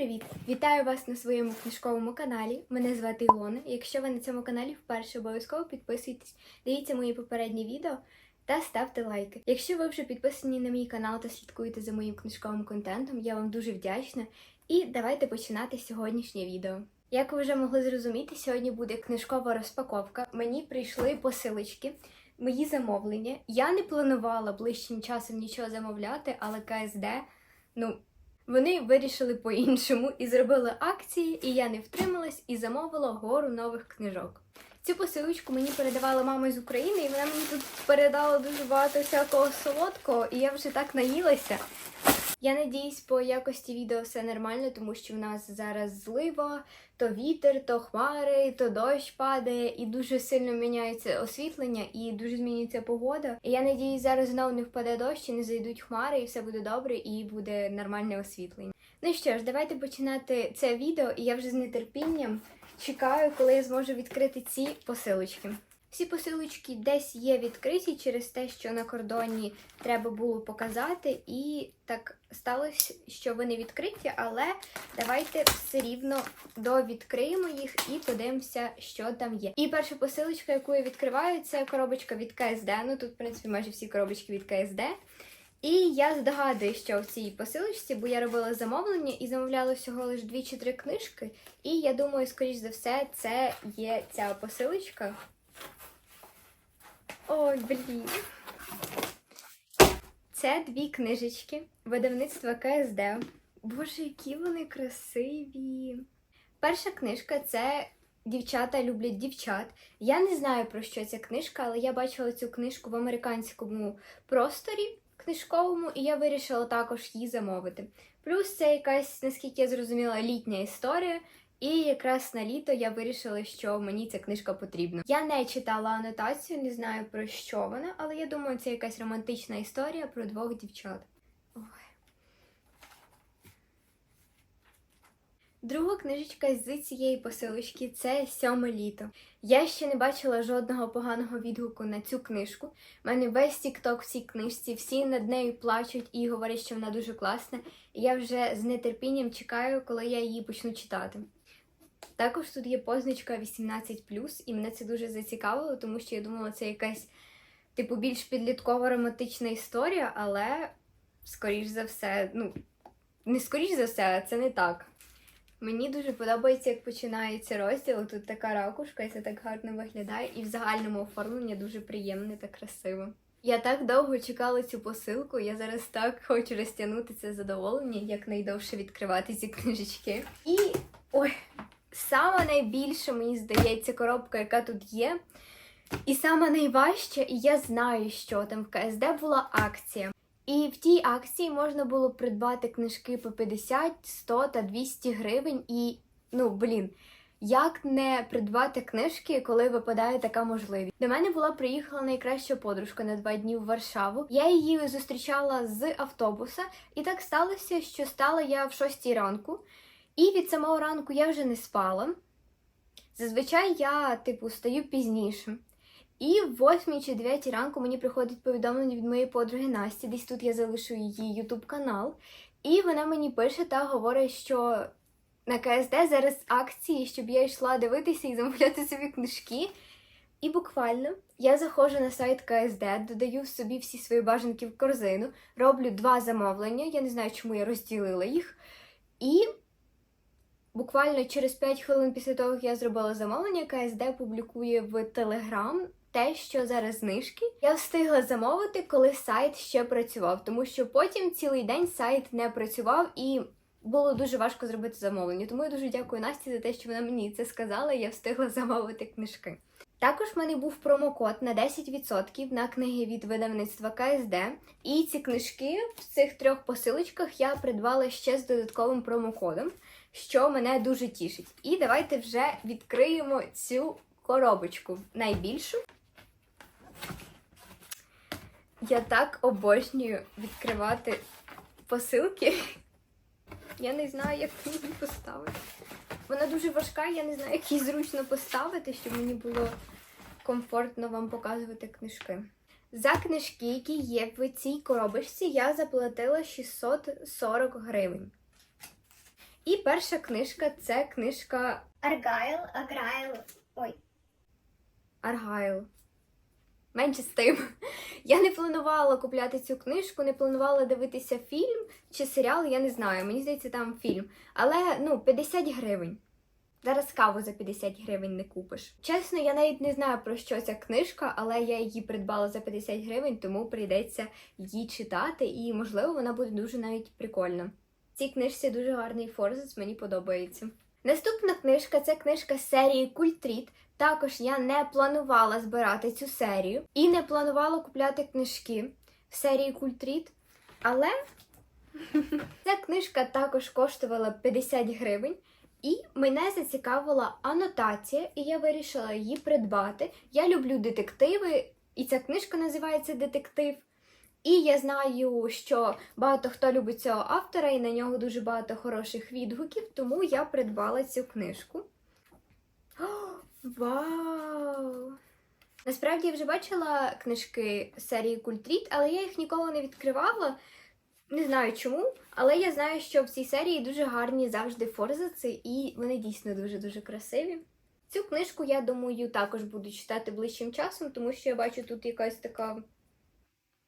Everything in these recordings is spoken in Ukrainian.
привіт! Вітаю вас на своєму книжковому каналі. Мене звати Ілона. Якщо ви на цьому каналі вперше, обов'язково підписуйтесь, дивіться мої попередні відео та ставте лайки. Якщо ви вже підписані на мій канал та слідкуєте за моїм книжковим контентом, я вам дуже вдячна. І давайте починати сьогоднішнє відео. Як ви вже могли зрозуміти, сьогодні буде книжкова розпаковка. Мені прийшли посилочки, мої замовлення. Я не планувала ближчим часом нічого замовляти, але КСД, ну. Вони вирішили по-іншому і зробили акції, і я не втрималась і замовила гору нових книжок. Цю посилочку мені передавала мама з України, і вона мені тут передала дуже багато всякого солодкого, і я вже так наїлася. Я надіюсь, по якості відео все нормально, тому що в нас зараз злива, то вітер, то хмари, то дощ падає, і дуже сильно міняється освітлення, і дуже змінюється погода. І я надіюсь, зараз знову не впаде дощ, і не зайдуть хмари, і все буде добре, і буде нормальне освітлення. Ну що ж, давайте починати це відео, і я вже з нетерпінням чекаю, коли я зможу відкрити ці посилочки. Всі посилочки десь є відкриті через те, що на кордоні треба було показати, і так сталося, що вони відкриті, але давайте все рівно довідкриємо їх і подивимося, що там є. І перша посилочка, яку я відкриваю, це коробочка від КСД. Ну тут, в принципі, майже всі коробочки від КСД. І я здогадую, що в цій посилочці, бо я робила замовлення і замовляла всього лише дві чи три книжки. І я думаю, скоріш за все, це є ця посилочка. Ой, блін. Це дві книжечки видавництва КСД. Боже, які вони красиві. Перша книжка це Дівчата люблять дівчат. Я не знаю про що ця книжка, але я бачила цю книжку в американському просторі книжковому, і я вирішила також її замовити. Плюс це якась, наскільки я зрозуміла, літня історія. І якраз на літо я вирішила, що мені ця книжка потрібна. Я не читала анотацію, не знаю про що вона, але я думаю, це якась романтична історія про двох дівчат. Ой. Друга книжечка з цієї посилочки це сьоме літо. Я ще не бачила жодного поганого відгуку на цю книжку. У мене весь тікток в цій книжці, всі над нею плачуть і говорять, що вона дуже класна. І я вже з нетерпінням чекаю, коли я її почну читати. Також тут є позначка 18, і мене це дуже зацікавило, тому що я думала, це якась, типу, більш підліткова романтична історія, але, скоріш за все, ну, не скоріш за все, а це не так. Мені дуже подобається, як починається розділ. Тут така ракушка, і це так гарно виглядає, і в загальному оформленні дуже приємне та красиво. Я так довго чекала цю посилку, я зараз так хочу розтягнути це задоволення, як найдовше відкривати ці книжечки. І ой, саме найбільше, мені здається, коробка, яка тут є. І саме найважче, і я знаю, що там в КСД була акція. І в тій акції можна було придбати книжки по 50, 100 та 200 гривень. І, ну, блін, як не придбати книжки, коли випадає така можливість? До мене була приїхала найкраща подружка на два дні в Варшаву. Я її зустрічала з автобуса, і так сталося, що стала я в 6 ранку, і від самого ранку я вже не спала. Зазвичай я, типу, стаю пізніше. І в 8 чи 9 ранку мені приходить повідомлення від моєї подруги Насті. Десь тут я залишу її ютуб канал. І вона мені пише та говорить, що на КСД зараз акції, щоб я йшла дивитися і замовляти собі книжки. І буквально я заходжу на сайт КСД, додаю собі всі свої бажанки в корзину, роблю два замовлення. Я не знаю, чому я розділила їх. І буквально через 5 хвилин після того, як я зробила замовлення, КСД публікує в Телеграм те, що зараз знижки, я встигла замовити, коли сайт ще працював, тому що потім цілий день сайт не працював і було дуже важко зробити замовлення. Тому я дуже дякую Насті за те, що вона мені це сказала, я встигла замовити книжки. Також в мене був промокод на 10% на книги від видавництва КСД. І ці книжки в цих трьох посилочках я придбала ще з додатковим промокодом, що мене дуже тішить. І давайте вже відкриємо цю коробочку найбільшу. Я так обожнюю відкривати посилки. Я не знаю, як її поставити. Вона дуже важка, я не знаю, як її зручно поставити, щоб мені було комфортно вам показувати книжки. За книжки, які є в цій коробочці, я заплатила 640 гривень. І перша книжка це книжка Аргайл, Аграйл. Ой, Аргайл. Менше з тим. Я не планувала купляти цю книжку, не планувала дивитися фільм чи серіал, я не знаю. Мені здається, там фільм. Але ну, 50 гривень. Зараз каву за 50 гривень не купиш. Чесно, я навіть не знаю про що ця книжка, але я її придбала за 50 гривень, тому прийдеться її читати, і можливо вона буде дуже навіть прикольна. Цій книжці дуже гарний форзац, мені подобається. Наступна книжка це книжка з серії Культріт. Також я не планувала збирати цю серію і не планувала купляти книжки в серії Культріт. Але ця книжка також коштувала 50 гривень. І мене зацікавила анотація, і я вирішила її придбати. Я люблю детективи, і ця книжка називається Детектив. І я знаю, що багато хто любить цього автора, і на нього дуже багато хороших відгуків, тому я придбала цю книжку. О, вау! Насправді я вже бачила книжки серії Культріт, але я їх ніколи не відкривала. Не знаю чому, але я знаю, що в цій серії дуже гарні завжди форзаци, і вони дійсно дуже-дуже красиві. Цю книжку, я думаю, також буду читати ближчим часом, тому що я бачу тут якась така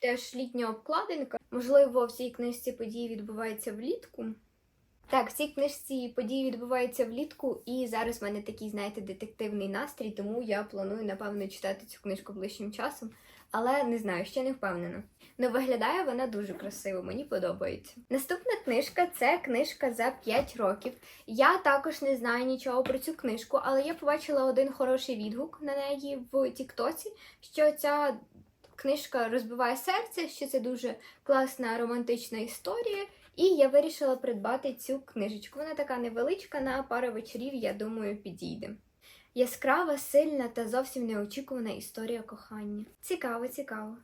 теж літня обкладинка. Можливо, в цій книжці події відбуваються влітку. Так, в цій книжці події відбуваються влітку, і зараз в мене такий, знаєте, детективний настрій, тому я планую, напевно, читати цю книжку ближчим часом. Але не знаю, ще не впевнена. Ну, виглядає вона дуже красиво, мені подобається. Наступна книжка це книжка за 5 років. Я також не знаю нічого про цю книжку, але я побачила один хороший відгук на неї в Тіктоці, що ця книжка розбиває серце, що це дуже класна романтична історія. І я вирішила придбати цю книжечку. Вона така невеличка, на пару вечорів, я думаю, підійде. Яскрава, сильна та зовсім неочікувана історія кохання. Цікаво, цікаво.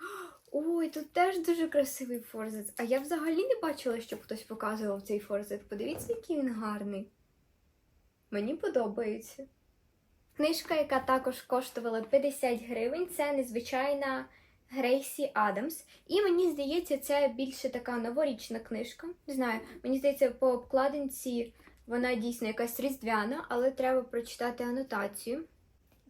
Ой, тут теж дуже красивий форзац. А я взагалі не бачила, щоб хтось показував цей форзац. Подивіться, який він гарний. Мені подобається. Книжка, яка також коштувала 50 гривень, це незвичайна Грейсі Адамс. І мені здається, це більше така новорічна книжка. Не знаю, мені здається, по обкладинці вона дійсно якась різдвяна, але треба прочитати анотацію.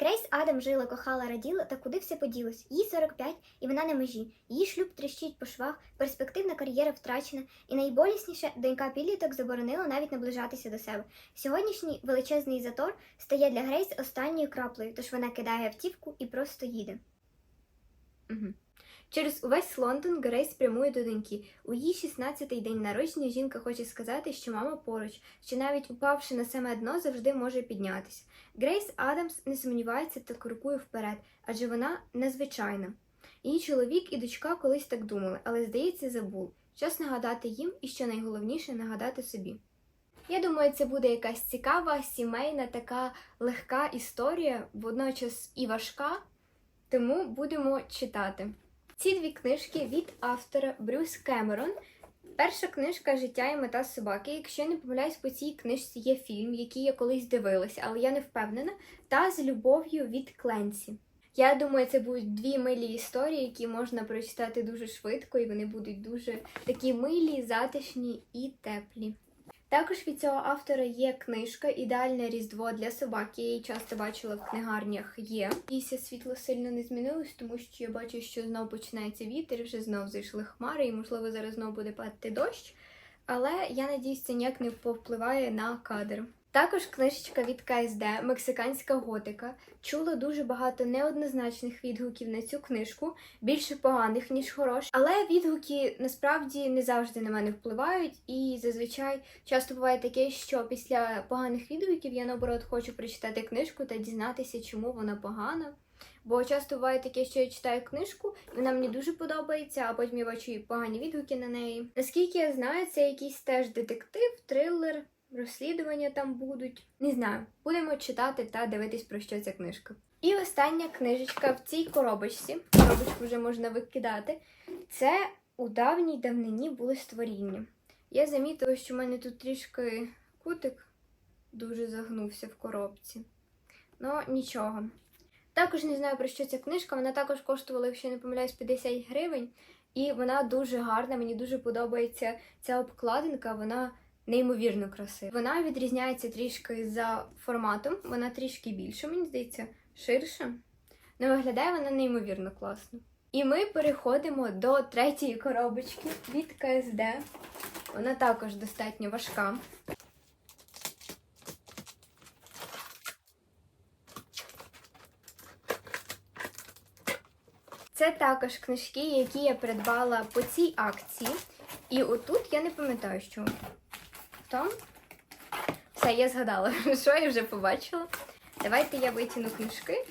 Грейс Адам жила, кохала, раділа, та куди все поділось? Їй 45, і вона на межі. Її шлюб тріщить по швах, перспективна кар'єра втрачена, і найболісніше донька підліток заборонила навіть наближатися до себе. Сьогоднішній величезний затор стає для Грейс останньою краплею, тож вона кидає автівку і просто їде. Угу. Через увесь Лондон Грейс прямує до доньки. У її 16-й день народження жінка хоче сказати, що мама поруч, що навіть упавши на саме дно, завжди може піднятися. Грейс Адамс не сумнівається та крокує вперед, адже вона незвичайна. Її чоловік і дочка колись так думали, але, здається, забув. Час нагадати їм і, що найголовніше, нагадати собі. Я думаю, це буде якась цікава, сімейна, така легка історія, водночас і важка, тому будемо читати. Ці дві книжки від автора Брюс Кемерон. Перша книжка Життя і мета собаки. Якщо я не помиляюсь, по цій книжці є фільм, який я колись дивилася, але я не впевнена. Та з любов'ю від Кленсі. Я думаю, це будуть дві милі історії, які можна прочитати дуже швидко, і вони будуть дуже такі милі, затишні і теплі. Також від цього автора є книжка Ідеальне різдво для собак. Я її часто бачила в книгарнях є. Після світло сильно не змінилось, тому що я бачу, що знов починається вітер, вже знов зайшли хмари, і можливо зараз знов буде падати дощ. Але я надіюсь, це ніяк не повпливає на кадр. Також книжечка від КСД Мексиканська готика. Чула дуже багато неоднозначних відгуків на цю книжку, більше поганих, ніж хороших. Але відгуки насправді не завжди на мене впливають, і зазвичай часто буває таке, що після поганих відгуків я наоборот хочу прочитати книжку та дізнатися, чому вона погана. Бо часто буває таке, що я читаю книжку, і вона мені дуже подобається, а потім я бачу погані відгуки на неї. Наскільки я знаю, це якийсь теж детектив, трилер, розслідування там будуть. Не знаю, будемо читати та дивитись про що ця книжка. І остання книжечка в цій коробочці, коробочку вже можна викидати. Це у давній давнині були створіння. Я замітила, що в мене тут трішки кутик дуже загнувся в коробці. Ну, нічого. Також не знаю про що ця книжка. Вона також коштувала, якщо я не помиляюсь, 50 гривень. І вона дуже гарна. Мені дуже подобається ця обкладинка. Вона неймовірно красива. Вона відрізняється трішки за форматом, вона трішки більша, мені здається, ширша. але виглядає вона неймовірно класно. І ми переходимо до третьої коробочки від КСД. Вона також достатньо важка. Це також книжки, які я придбала по цій акції. І отут я не пам'ятаю, що там. Все, я згадала, що я вже побачила. Давайте я витягну книжки.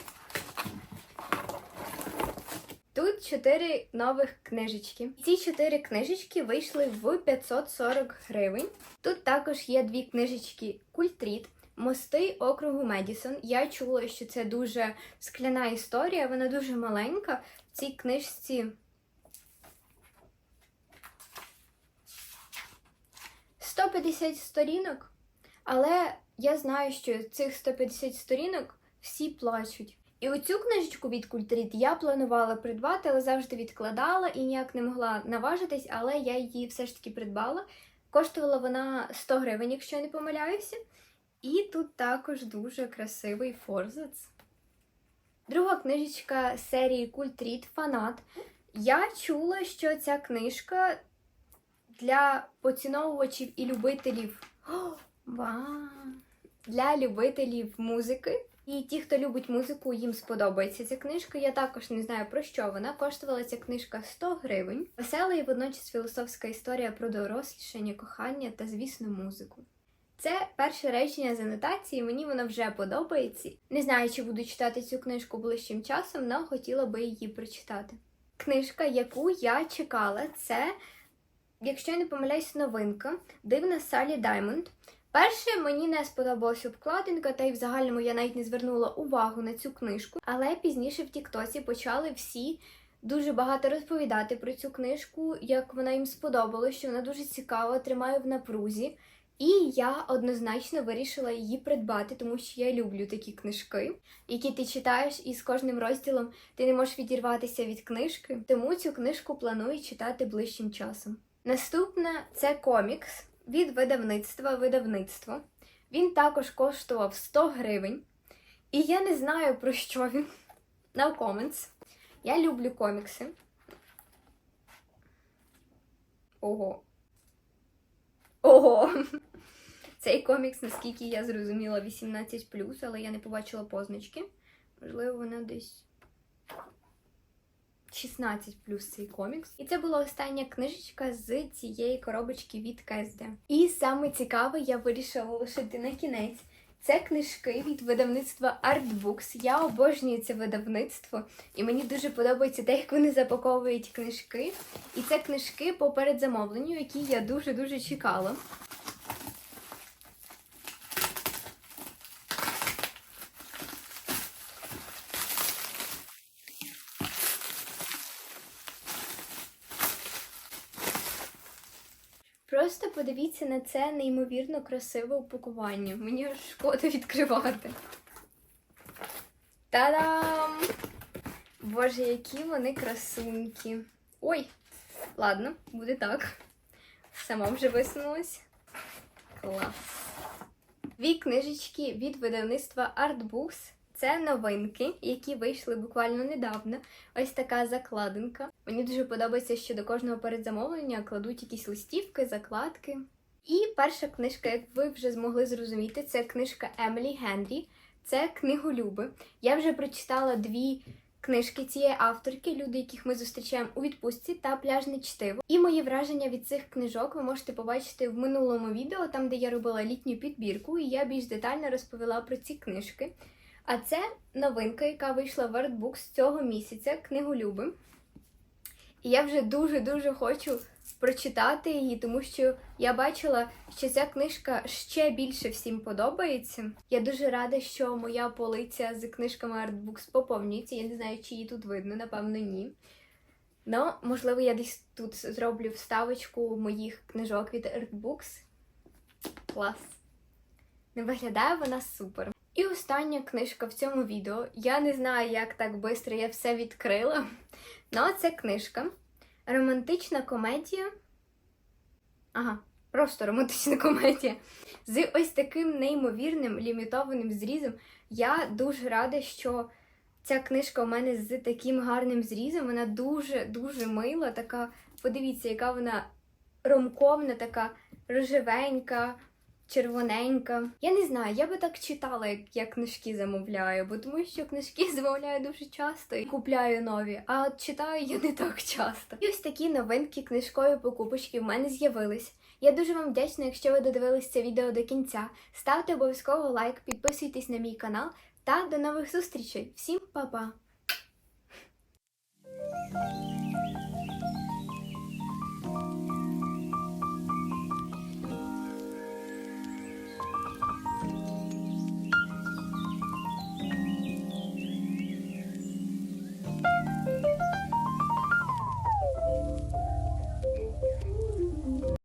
Тут чотири нових книжечки. Ці чотири книжечки вийшли в 540 гривень. Тут також є дві книжечки Культріт. Мости округу Медісон. Я чула, що це дуже скляна історія, вона дуже маленька. В цій книжці 150 сторінок, але я знаю, що цих 150 сторінок всі плачуть. І оцю книжечку від Культріт я планувала придбати, але завжди відкладала і ніяк не могла наважитись, але я її все ж таки придбала. Коштувала вона 100 гривень, якщо я не помиляюся. І тут також дуже красивий форзац. Друга книжечка серії Культріт Фанат. Я чула, що ця книжка для поціновувачів і любителів. Для любителів музики. І ті, хто любить музику, їм сподобається ця книжка. Я також не знаю про що вона. Коштувала ця книжка 100 гривень. Весела і водночас філософська історія про дорослішання, кохання та, звісно, музику. Це перше речення з анотації, мені воно вже подобається. Не знаю, чи буду читати цю книжку ближчим часом, але хотіла би її прочитати. Книжка, яку я чекала, це, якщо я не помиляюсь, новинка Дивна Салі Даймонд. Перше, мені не сподобалася обкладинка, та й в загальному я навіть не звернула увагу на цю книжку. Але пізніше в Тіктосі почали всі дуже багато розповідати про цю книжку, як вона їм сподобалася, що вона дуже цікава, тримає в напрузі. І я однозначно вирішила її придбати, тому що я люблю такі книжки, які ти читаєш, і з кожним розділом ти не можеш відірватися від книжки. Тому цю книжку планую читати ближчим часом. Наступна це комікс від видавництва видавництво. Він також коштував 100 гривень. І я не знаю про що він. No comments. Я люблю комікси. Ого. Ого! Цей комікс, наскільки я зрозуміла, 18, але я не побачила позначки. Можливо, вона десь 16 плюс цей комікс. І це була остання книжечка з цієї коробочки від КСД. І саме цікаве я вирішила лишити на кінець. Це книжки від видавництва Artbooks. Я обожнюю це видавництво, і мені дуже подобається те, як вони запаковують книжки. І це книжки по передзамовленню, які я дуже-дуже чекала. Просто подивіться на це неймовірно красиве упакування. Мені шкода відкривати. Та-дам! Боже, які вони красунькі. Ой, ладно, буде так. Сама вже висунулась. Клас. Дві книжечки від видавництва Artbooks. Це новинки, які вийшли буквально недавно. Ось така закладинка. Мені дуже подобається, що до кожного передзамовлення кладуть якісь листівки, закладки. І перша книжка, як ви вже змогли зрозуміти, це книжка Емілі Генрі. Це книголюби. Я вже прочитала дві книжки цієї авторки, люди, яких ми зустрічаємо у відпустці, та пляжне чтиво. І мої враження від цих книжок ви можете побачити в минулому відео, там де я робила літню підбірку, і я більш детально розповіла про ці книжки. А це новинка, яка вийшла в Artbooks цього місяця, книголюби. І я вже дуже-дуже хочу прочитати її, тому що я бачила, що ця книжка ще більше всім подобається. Я дуже рада, що моя полиця з книжками Artbooks поповнюється. Я не знаю, чи її тут видно, напевно, ні. Ну, можливо, я десь тут зроблю вставочку моїх книжок від Artbooks. Клас. Не виглядає вона супер. І остання книжка в цьому відео. Я не знаю, як так швидко я все відкрила. Ну, це книжка. Романтична комедія. Ага, просто романтична комедія. З ось таким неймовірним лімітованим зрізом. Я дуже рада, що ця книжка у мене з таким гарним зрізом. Вона дуже-дуже мила. Така, подивіться, яка вона ромковна, така рожевенька, червоненька. Я не знаю, я би так читала, як я книжки замовляю, бо тому що книжки замовляю дуже часто і купляю нові, а от читаю я не так часто. І ось такі новинки книжкові покупочки в мене з'явились. Я дуже вам вдячна, якщо ви додивились це відео до кінця. Ставте обов'язково лайк, підписуйтесь на мій канал та до нових зустрічей. Всім па-па!